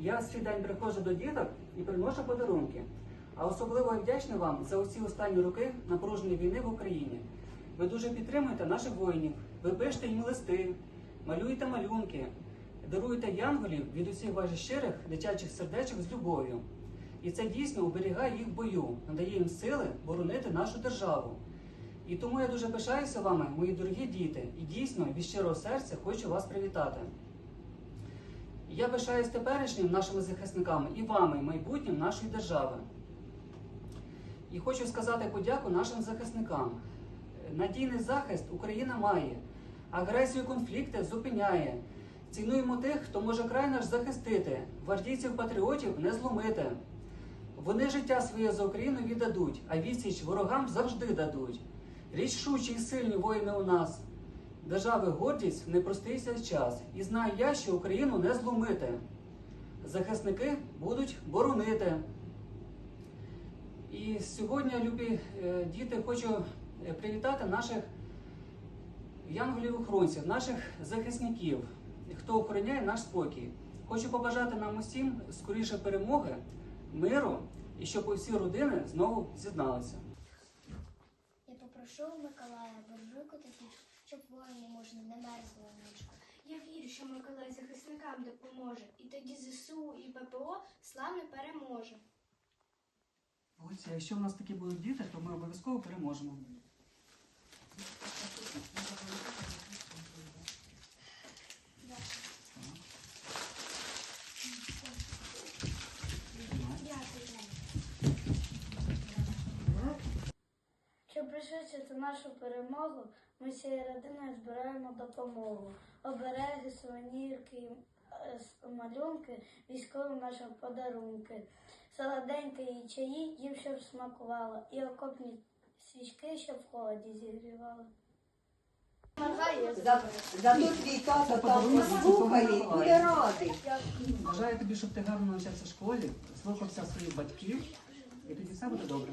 Я в свій день приходжу до діток і приношу подарунки. А особливо я вдячний вам за усі останні роки напруженої війни в Україні. Ви дуже підтримуєте наших воїнів, ви пишете їм листи, малюєте малюнки, даруєте янголів від усіх ваших щирих дитячих сердечок з любов'ю. І це дійсно оберігає їх в бою, надає їм сили боронити нашу державу. І тому я дуже пишаюся вами, мої дорогі діти, і дійсно від щирого серця хочу вас привітати. Я пишаюсь теперішнім нашими захисниками і вами, майбутнім нашої держави. І хочу сказати подяку нашим захисникам. Надійний захист Україна має, агресію конфлікти зупиняє. Цінуємо тих, хто може край наш захистити, гвардійців патріотів не зломити. Вони життя своє за Україну віддадуть, а відсіч ворогам завжди дадуть. Рішучі й сильні воїни у нас. Держави гордість в непростий цей час. І знаю я, що Україну не зломити. Захисники будуть боронити. І сьогодні, любі е, діти, хочу е, привітати наших янголів-охоронців, наших захисників, хто охороняє наш спокій. Хочу побажати нам усім скоріше перемоги, миру і щоб усі родини знову з'єдналися. Я попрошу у Миколая буржуйку такі, щоб воїни можна не мерзли ночку. Я вірю, що Миколай захисникам допоможе, і тоді ЗСУ і ППО славно переможе. А якщо в нас такі будуть діти, то ми обов'язково переможемо. Щоб пришвидшити нашу перемогу, ми всією родиною збираємо допомогу. Обереги, сувенірки, е, малюнки, військовим нашим подарунки, солоденькі і чаї їм щоб смакувало, і окопні свічки, щоб в холоді зігрівали. За, зато твій тато там послухає і буде радий. Бажаю тобі, щоб ти гарно навчався в школі, слухався своїх батьків, і тоді все буде добре.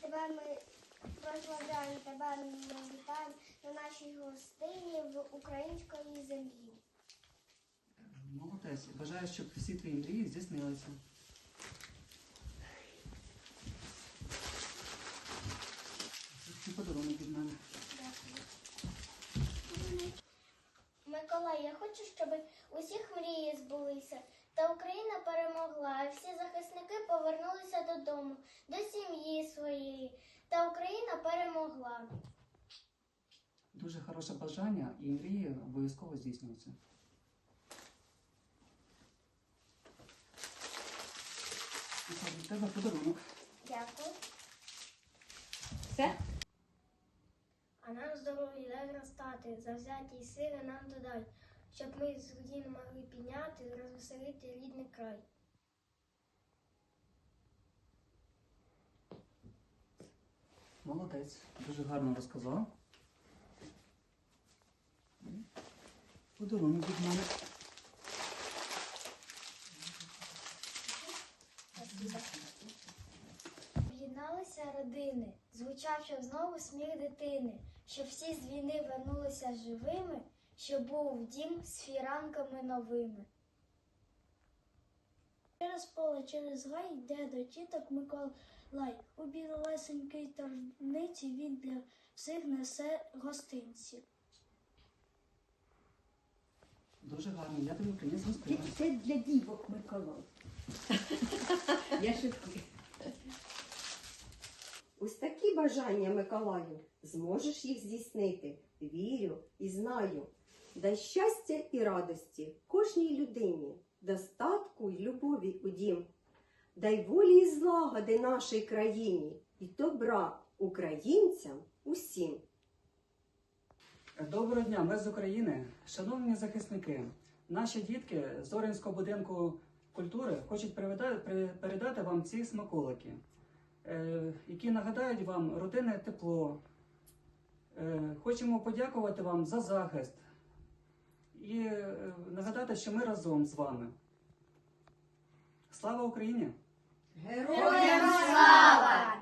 Тебе ми прославляємо, тебе ми вітаємо на нашій гостині в української землі. Молодець. Бажаю, щоб всі твої мрії здійснилися. Це подарунок від мене. Миколай, я хочу, щоб усіх та Україна перемогла, а всі захисники повернулися додому, до сім'ї своєї, та Україна перемогла. Дуже хороше бажання і мрії обов'язково здійснюються. І тебе подарунок. Дякую. Все? А нам здоров'я дай зростати, завзяті сили нам додай, щоб ми з руїн могли підняти, розвеселити рідний край. Молодець. Дуже гарно розказав. Подарунок від мене. Об'єдналися родини, звучав, щоб знову сміх дитини, щоб всі з війни вернулися живими, щоб був дім з фіранками новими. Через поле, через гай йде до тіток Миколай. У білесенькій торниці він для всіх несе гостинці. Дуже гарно. Я тобі приніс гостину. Це для дівок Миколай. Я шуткую. Ось такі бажання Миколаю зможеш їх здійснити. Вірю і знаю. Дай щастя і радості кожній людині, достатку й любові у дім. Дай волі і злагоди нашій країні і добра українцям усім. Доброго дня, ми з України. Шановні захисники, наші дітки з Зоринського будинку культури хочуть передати, вам ці смаколики, які нагадають вам родинне тепло. Е, Хочемо подякувати вам за захист і е, нагадати, що ми разом з вами. Слава Україні! Героям слава!